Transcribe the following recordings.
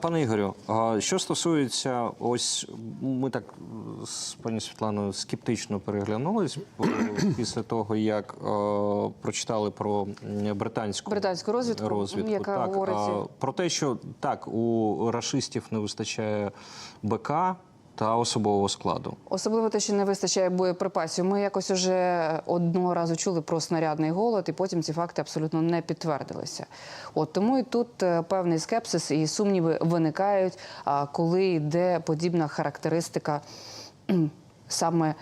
Пане Ігорю, що стосується, ось ми так з пані Світланою скептично переглянулись після того, як прочитали про британську Британську розвідку, яка так, говорить- про те, що так у рашистів не вистачає БК та особового складу. Особливо те, що не вистачає боєприпасів. Ми якось уже одного разу чули про снарядний голод, і потім ці факти абсолютно не підтвердилися. От тому і тут е, певний скепсис і сумніви виникають, а, коли йде подібна характеристика саме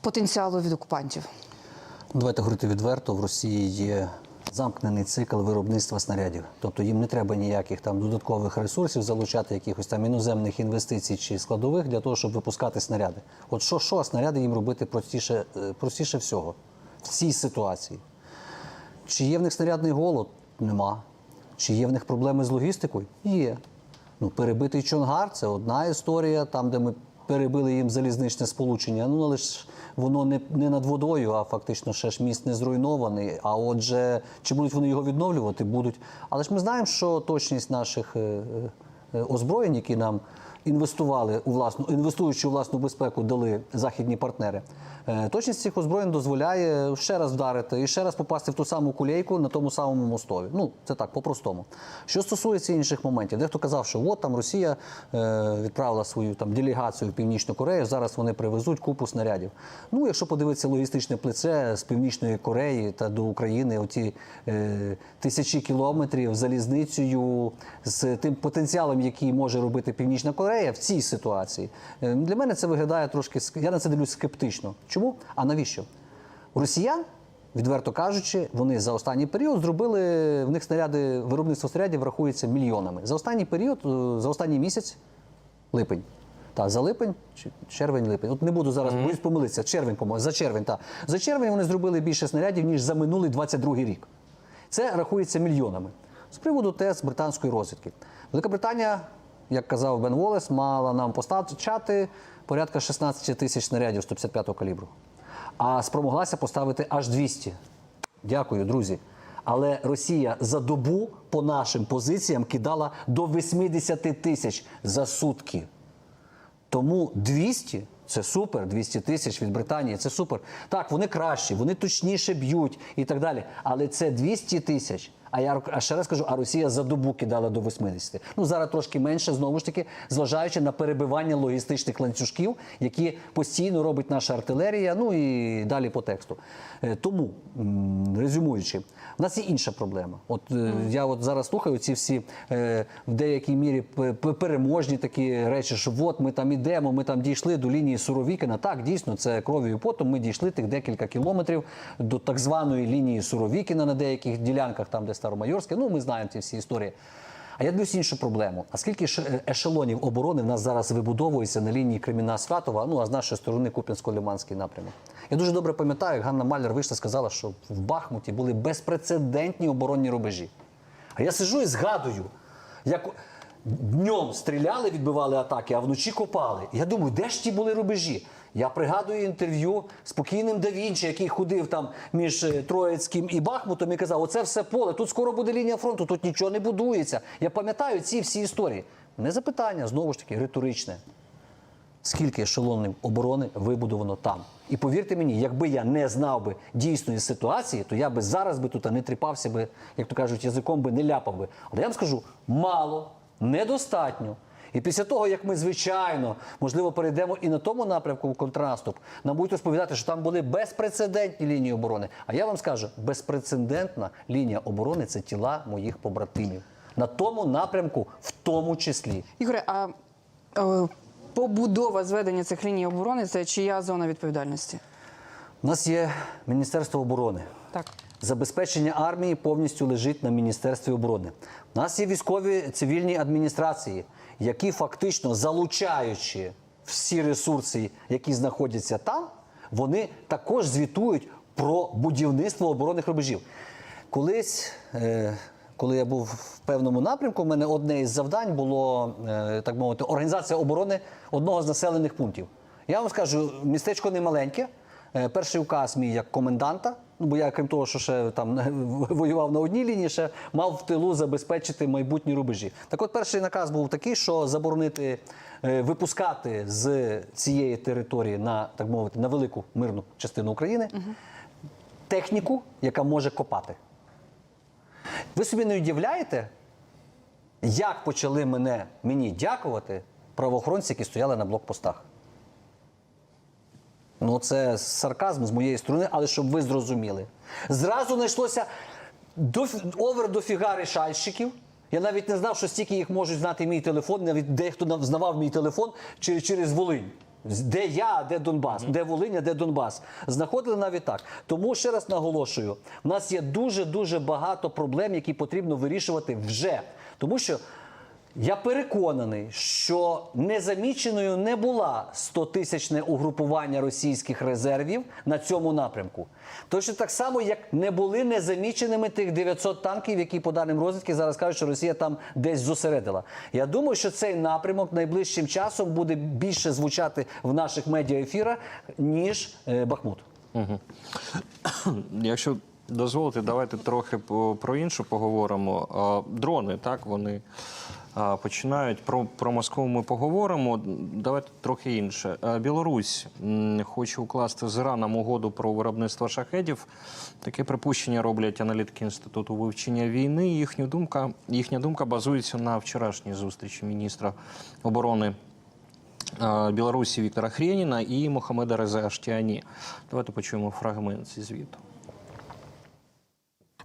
потенціалу від окупантів. Давайте говорити відверто, в Росії є замкнений цикл виробництва снарядів. Тобто їм не треба ніяких там додаткових ресурсів залучати, якихось там іноземних інвестицій чи складових для того, щоб випускати снаряди. От що, що, снаряди їм робити простіше, е, простіше всього в цій ситуації. Чи є в них снарядний голод? Нема. Чи є в них проблеми з логістикою? Є. Ну, перебитий Чонгар це одна історія, там, де ми перебили їм залізничне сполучення. Ну, але ж воно не, не над водою, а фактично ще ж міст не зруйнований. А отже, чи будуть вони його відновлювати? Будуть. Але ж ми знаємо, що точність наших е, е, озброєнь, які нам інвестували у власну, інвестуючи у власну безпеку, дали західні партнери. Е, Точність цих озброєнь дозволяє ще раз вдарити і ще раз попасти в ту саму кулейку на тому самому мостові. Ну це так, по-простому. Що стосується інших моментів, дехто казав, що от там Росія е, відправила свою там делегацію в Північну Корею. Зараз вони привезуть купу снарядів. Ну, якщо подивитися логістичне плече з Північної Кореї та до України, оті е, тисячі кілометрів залізницею з тим потенціалом, який може робити Північна Корея в цій ситуації. Е, Для мене це виглядає трошки я на це дивлюсь скептично. Чому? А навіщо? Росіян, відверто кажучи, вони за останній період зробили в них снаряди, виробництво снарядів рахується мільйонами. За останній період, е, за останній місяць, липень. Та за липень, чи червень, липень. От не буду зараз боюсь помилитися. Червень, по за червень. Та за червень вони зробили більше снарядів ніж за минулий 22 рік. Це рахується мільйонами. З приводу тест британської розвідки. Велика Британія, як казав Бен Волес, мала нам постачати порядка 16 тисяч снарядів 155-го калібру. А спромоглася поставити аж 200. Дякую, друзі. Але Росія за добу по нашим позиціям кидала до 80 тисяч за сутки. Тому 200 це супер, 200 тисяч від Британії це супер. Так, вони кращі, вони точніше б'ють і так далі. Але це 200 тисяч. А я а ще раз кажу, а Росія за добу кидала до 80. Ну зараз трошки менше, знову ж таки, зважаючи на перебивання логістичних ланцюжків, які постійно робить наша артилерія. Ну і далі по тексту. Е, Тому резюмуючи, в нас є інша проблема. От е, я от зараз слухаю ці всі е, в деякій мірі переможні такі речі, що от ми там ідемо, ми там дійшли до лінії Суровікіна. Так, дійсно, це кров'ю і потом. Ми дійшли тих декілька кілометрів до так званої лінії Суровікіна на деяких ділянках, там де Старомайорське. Ну, ми знаємо ці всі історії. А я дивлюсь іншу проблему. А скільки е, ешелонів оборони в нас зараз вибудовується на лінії Креміна Святова, ну а з нашої сторони Куп'янсько-Лиманський напрямок? Я дуже добре пам'ятаю, як Ганна Маляр вийшла сказала, що в Бахмуті були безпрецедентні оборонні рубежі. А я сиджу і згадую, як днем стріляли, відбивали атаки, а вночі копали. І я думаю, де ж ті були рубежі? Я пригадую інтерв'ю з покійним Да який ходив там між е, Троїцьким і Бахмутом і казав: оце все поле, тут скоро буде лінія фронту, тут нічого не будується. Я пам'ятаю ці всі історії. Не запитання, знову ж таки, риторичне. Скільки ешелонів оборони вибудовано там? І повірте мені, якби я не знав би дійсної ситуації, то я би зараз би тут не тріпався би, як то кажуть, язиком би не ляпав би. Але я вам скажу: мало, недостатньо. І після того, як ми, звичайно, можливо, перейдемо і на тому напрямку в контрнаступ, нам будуть розповідати, що там були безпрецедентні лінії оборони. А я вам скажу, безпрецедентна лінія оборони це тіла моїх побратимів. На тому напрямку, в тому числі. Ігоре, а е, побудова зведення цих ліній оборони це чия зона відповідальності? У нас є Міністерство оборони. Так. Забезпечення армії повністю лежить на Міністерстві оборони. У нас є військові цивільні адміністрації, які фактично залучаючи всі ресурси, які знаходяться там, вони також звітують про будівництво оборонних рубежів. Колись, е, коли я був в певному напрямку, в мене одне із завдань було е, так мовити організація оборони одного з населених пунктів. Я вам скажу, містечко не маленьке. Е, Перший указ мій як коменданта Ну, бо я, крім того, що ще там воював на одній лінії, ще мав в тилу забезпечити майбутні рубежі. Так от перший наказ був такий, що заборонити е, випускати з цієї території на так мовити на велику мирну частину України техніку, яка може копати. Ви собі не уявляєте, як почали мене мені дякувати правоохоронці, які стояли на блокпостах? Ну, це сарказм з моєї сторони, але щоб ви зрозуміли. Зразу знайшлося до, овер дофіга рішальщиків. Я навіть не знав, що стільки їх можуть знати мій телефон, навіть дехто нав- знавав мій телефон через, через Волинь. Де я, де Донбас, де Волинь, а де Донбас. Знаходили навіть так. Тому ще раз наголошую: в нас є дуже дуже багато проблем, які потрібно вирішувати вже. Тому що я переконаний, що незаміченою не була 100-тисячне угрупування російських резервів на цьому напрямку. Точно так само, як не були незаміченими тих 900 танків, які по даним розвідки зараз кажуть, що Росія там десь зосередила. Я думаю, що цей напрямок найближчим часом буде більше звучати в наших медіаефірах, ніж е, Бахмут. Якщо дозволите, давайте трохи про інше поговоримо. Дрони, так, вони починають. Про, про Москву ми поговоримо. Давайте трохи інше. Білорусь хоче укласти з Іраном угоду про виробництво шахедів. Таке припущення роблять аналітики Інституту вивчення війни. Їхня думка, їхня думка базується на вчорашній зустрічі міністра оборони Білорусі Віктора Хрєніна і Мохамеда Реза Аштіані. Давайте почуємо фрагмент зі звіту.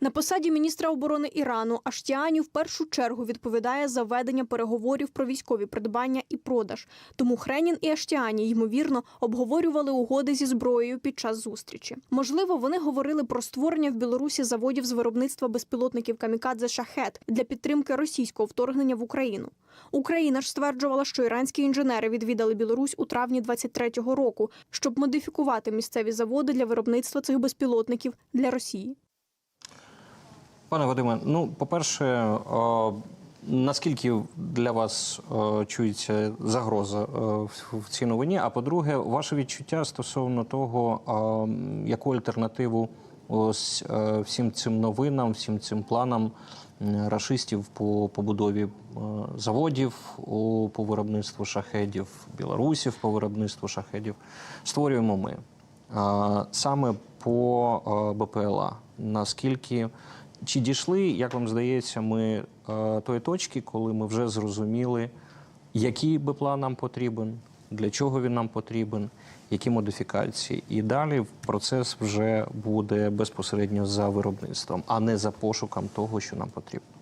На посаді міністра оборони Ірану Аштіані в першу чергу відповідає за ведення переговорів про військові придбання і продаж. Тому Хренін і Аштіані ймовірно обговорювали угоди зі зброєю під час зустрічі. Можливо, вони говорили про створення в Білорусі заводів з виробництва безпілотників камікадзе шахет для підтримки російського вторгнення в Україну. Україна ж стверджувала, що іранські інженери відвідали Білорусь у травні 23-го року, щоб модифікувати місцеві заводи для виробництва цих безпілотників для Росії. Пане Вадиме, ну, по-перше, наскільки для вас чується загроза в- цій новині? А по-друге, ваше відчуття стосовно того, яку альтернативу ось всім цим новинам, всім цим планам рашистів по побудові заводів по виробництву шахедів, білорусів по виробництву шахедів створюємо ми. Саме по БПЛА. Наскільки чи дійшли, як вам здається, ми е, тої точки, коли ми вже зрозуміли, який БПЛА нам потрібен, для чого він нам потрібен, які модифікації. І далі процес вже буде безпосередньо за виробництвом, а не за пошуком того, що нам потрібно.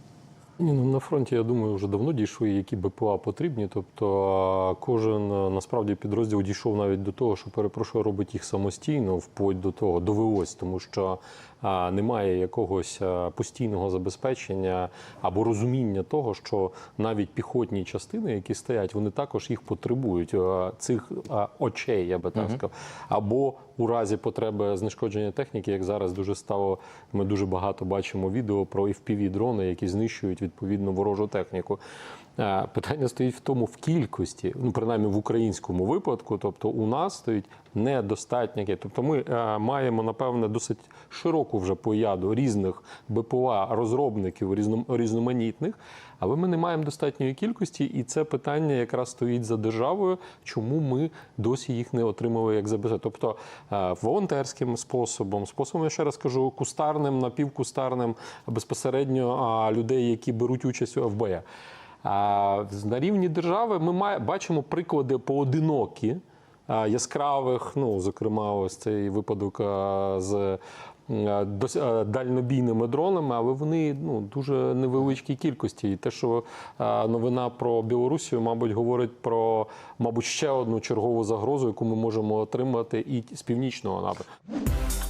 Ні, ну на фронті, я думаю, вже давно дійшли, які БПЛА потрібні. Тобто кожен насправді підрозділ дійшов навіть до того, що перепрошую, робить їх самостійно, вплоть до того, довелось, тому що а, немає якогось постійного забезпечення або розуміння того, що навіть піхотні частини, які стоять, вони також їх потребують цих а, очей, я би так сказав, або у разі потреби знешкодження техніки, як зараз дуже стало, ми дуже багато бачимо відео про fpv дрони, які знищують відповідно ворожу техніку. Е, Питання стоїть в тому в кількості, ну принаймні в українському випадку. Тобто, у нас стоїть недостатня кількість. Тобто, ми е, маємо напевне досить широку вже пояду різних БПЛА розробників різном- різноманітних, але ми не маємо достатньої кількості, і це питання якраз стоїть за державою, чому ми досі їх не отримали як забезпечення. Тобто е, волонтерським способом, способом, я ще раз кажу, кустарним, напівкустарним, безпосередньо людей, які беруть участь у ФБ. А на рівні держави ми бачимо приклади поодинокі. Яскравих, ну зокрема, ось цей випадок з дос- а, дальнобійними дронами, але вони ну дуже невеличкій кількості. І те, що новина про Білорусію, мабуть, говорить про мабуть ще одну чергову загрозу, яку ми можемо отримати і з північного напрямку.